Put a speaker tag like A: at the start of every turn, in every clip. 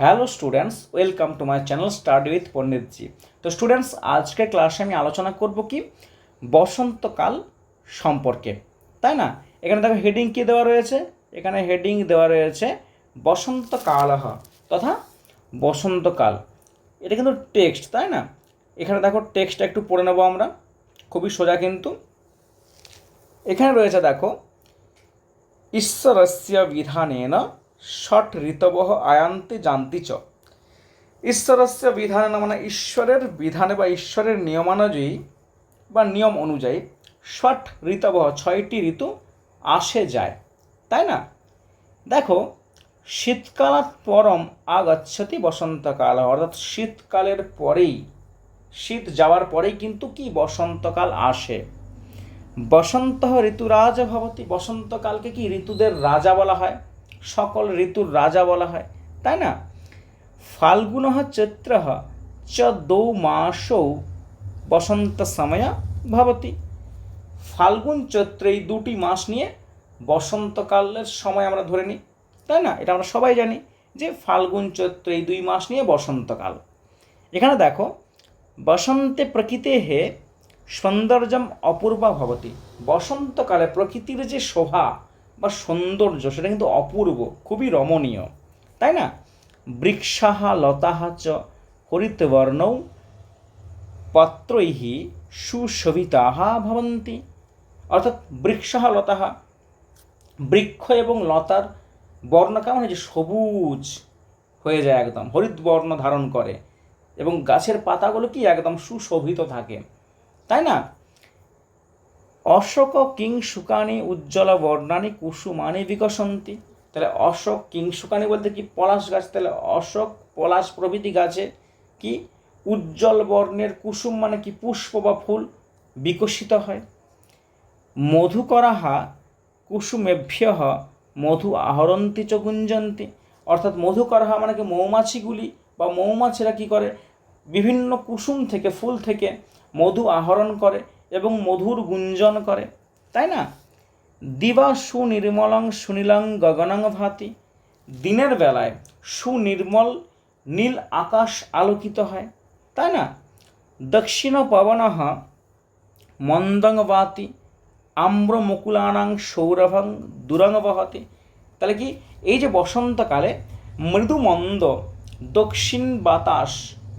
A: Hello students, welcome to my channel study with Panditji. তো students, আজকে ক্লাসে আমি আলোচনা করব কি? বসন্তকাল সম্পর্কে। তাই না? এখানে দেখো হেডিং কি দেওয়া রয়েছে? এখানে হেডিং দেওয়া রয়েছে বসন্তকাল তথা বসন্তকাল। এটা কিন্তু টেক্সট তাই না? এখানে দেখো টেক্সটটা একটু পড়ে নেব আমরা। খুবই সোজা কিন্তু। এখানে রয়েছে দেখো, ঈশ্বরস্য বিধানেন ষট ঋতবহ আয়ান্তি জান্তি চ। ঈশ্বরস্য বিধান মানে ঈশ্বরের বিধানে বা ঈশ্বরের নিয়মানুযায়ী বা নিয়ম অনুযায়ী ষট ঋতবহ ছয়টি ঋতু আসে যায়, তাই না? দেখো, শীতকালাৎ পরম আগচ্ছতি বসন্তকাল, অর্থাৎ শীতকালের পরেই, শীত যাওয়ার পরেই কিন্তু কি বসন্তকাল আসে? বসন্ত ঋতুরাজ ভবতি, বসন্তকালকে কি ঋতুদের রাজা বলা হয়? সকল ঋতুর রাজা বলা হয়, তাই না? ফাল্গুন চৈত্র চ দৌ মাসৌ বসন্ত সময় ভবতি। ফাল্গুন চৈত্র এই দুটি মাস নিয়ে বসন্তকালের সময় আমরা ধরে নিই, তাই না? এটা আমরা সবাই জানি যে ফাল্গুন চৈত্র এই দুই মাস নিয়ে বসন্তকাল। এখানে দেখো, বসন্তে প্রকৃতে হে সৌন্দর্যম অপূর্বা ভবতি। বসন্তকালে প্রকৃতির যে শোভা বা সৌন্দর্য, সেটা কিন্তু অপূর্ব, খুবই রমণীয়, তাই না? বৃক্ষাহা লতাহা চ হরিতবর্ণৌ পত্রৈহি সুশোভিতাহা ভবন্তি। অর্থাৎ বৃক্ষাহা লতাহা, বৃক্ষ এবং লতার বর্ণ কেমন হয় যে সবুজ হয়ে যায় একদম হরিত বর্ণ ধারণ করে এবং গাছের পাতাগুলো কি একদম সুশোভিত থাকে, তাই না? অশোক কিং শুকানি উজ্জ্বল বর্ণানি কুসুমানি বিকশন্তি তাহলে অশোক, কিং শুকানি বলতে কি পলাশ গাছ? তাহলে অশোক, পলাশ প্রভৃতি গাছে কি উজ্জ্বল বর্ণের কুসুম মানে কি পুষ্প বা ফুল বিকশিত হয়। মধুকরাহা কুসুমেভ্য মধু আহরন্তি চ গুঞ্জন্তি। অর্থাৎ মধুকরাহা মানে কি মৌমাছিগুলি বা মৌমাছিরা কি করে? বিভিন্ন কুসুম থেকে, ফুল থেকে মধু আহরণ করে। এবং মধুর গুঞ্জন করে, তাই না? দিবা সুনির্মলং সুনীলং গগনং ভাতি। দিনের বেলায় সুনির্মল নীল আকাশ আলোকিত হয়, তাই না? দক্ষিণ পবন মন্দং বাতি আম্র মুকুলানাং সৌরভং দুরং বহতি। তাহলে কি এই যে বসন্তকালে মৃদু মন্দ দক্ষিণ বাতাস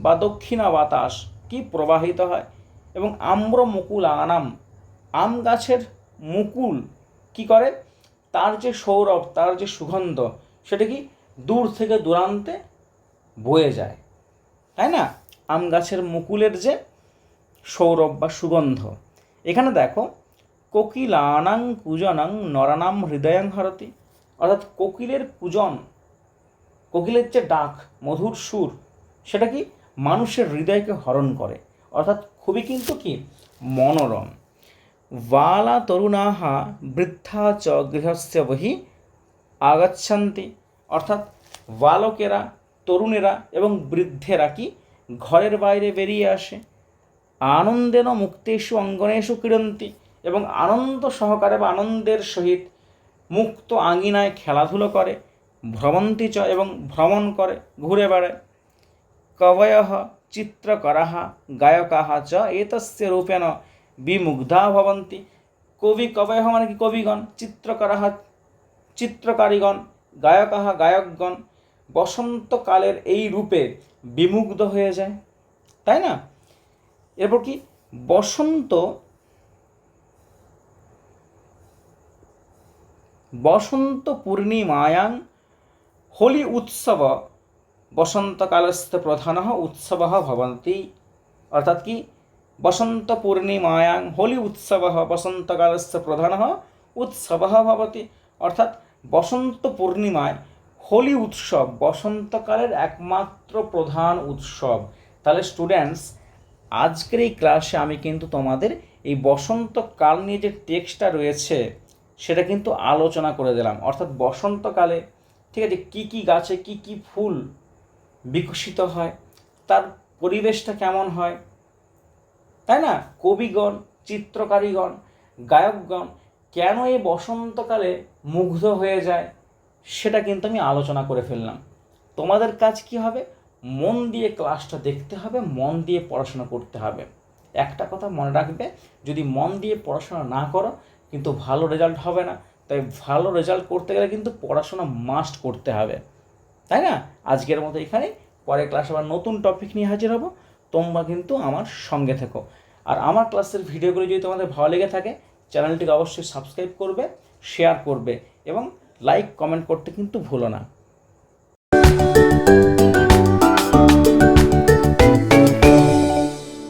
A: বা দক্ষিণা বাতাস কি প্রবাহিত হয়? এবং আম্র মুকুল আনাম আম গাছের মুকুল কি করে? তার যে সৌরভ, তার যে সুগন্ধ, সেটা কি দূর থেকে দূরান্তে বয়ে যায়। তাই না? আম গাছের মুকুলের যে সৌরভ বা সুগন্ধ। এখানে দেখো, কোকিলানাং কুজনাং নরানাম হৃদয়াং হরতি। অর্থাৎ কোকিলের পূজন কোকিলের যে ডাক, মধুর সুর, সেটা কি মানুষের হৃদয়কে হরণ করে। অর্থাৎ খুবই কিন্তু কি? মনোরম। বালা তরুণাহা বৃদ্ধা চ গৃহস্য বহি আগচ্ছন্তি। অর্থাৎ বালকেরা, তরুণেরা এবং বৃদ্ধেরা কি ঘরের বাইরে বেরিয়ে আসে। আনন্দেন মুক্তেষু অঙ্গনেষু ক্রীড়ন্তি এবং আনন্দ সহকারে বা আনন্দের সহিত মুক্ত আঙিনায় খেলাধুলো করে, ভ্রমন্তি চ এবং ভ্রমণ করে, ঘুরে বেড়ায়। কবয় চিত্রকরাः গায়কাः চ এতস্য রূপেণ বিমুগ্ধা ভবন্তি কবি কবয় মানে কি কবিগণ চিত্রকরাः চিত্রকারীগণ গায়কাः গায়কগণ বসন্তকালের এই রূপে বিমুগ্ধ হয়ে যায়। তাই না? এরপর কি? বসন্ত বসন্ত পূর্ণিমায়াং হোলি উৎসব বসন্তকালস্থ প্রধান উৎসব ভবন্তি। অর্থাৎ কি? বসন্ত পূর্ণিমায়াং হোলি উৎসব বসন্তকালস্থ প্রধান উৎসব ভবতি। অর্থাৎ বসন্ত পূর্ণিমায় হোলি উৎসব বসন্তকালের একমাত্র প্রধান উৎসব। তাহলে স্টুডেন্টস আজকের এই ক্লাসে আমি কিন্তু তোমাদের এই বসন্তকাল নিয়ে যে টেক্সটটা রয়েছে, সেটা কিন্তু আলোচনা করে দিলাম। অর্থাৎ বসন্তকালে, ঠিক আছে, কী কী গাছে কী কী ফুল বিকশিত হয়, তার পরিবেশটা কেমন হয়? তাই না? কবিগণ, চিত্রকারীগণ, গায়কগণ কেন এই বসন্তকালে মুগ্ধ হয়ে যায়, সেটা কিন্তু আমি আলোচনা করে ফেললাম। তোমাদের কাজ কি হবে? মন দিয়ে ক্লাসটা দেখতে হবে, মন দিয়ে পড়াশোনা করতে হবে। একটা কথা মনে রাখবে, যদি মন দিয়ে পড়াশোনা না করো, কিন্তু ভালো রেজাল্ট হবে না। তাই ভালো রেজাল্ট করতে গেলে কিন্তু পড়াশোনা মাস্ট করতে হবে। তাই না? আজকের মতো এখানে পরের ক্লাসে আবার নতুন টপিক নিয়ে হাজির হব। তোমরা কিন্তু আমার সঙ্গে থেকো। আর আমার ক্লাসের ভিডিওগুলো যদি তোমাদের ভালো লেগে থাকে চ্যানেলটিকে অবশ্যই সাবস্ক্রাইব করবে শেয়ার করবে এবং লাইক কমেন্ট করতে কিন্তু ভুলো না।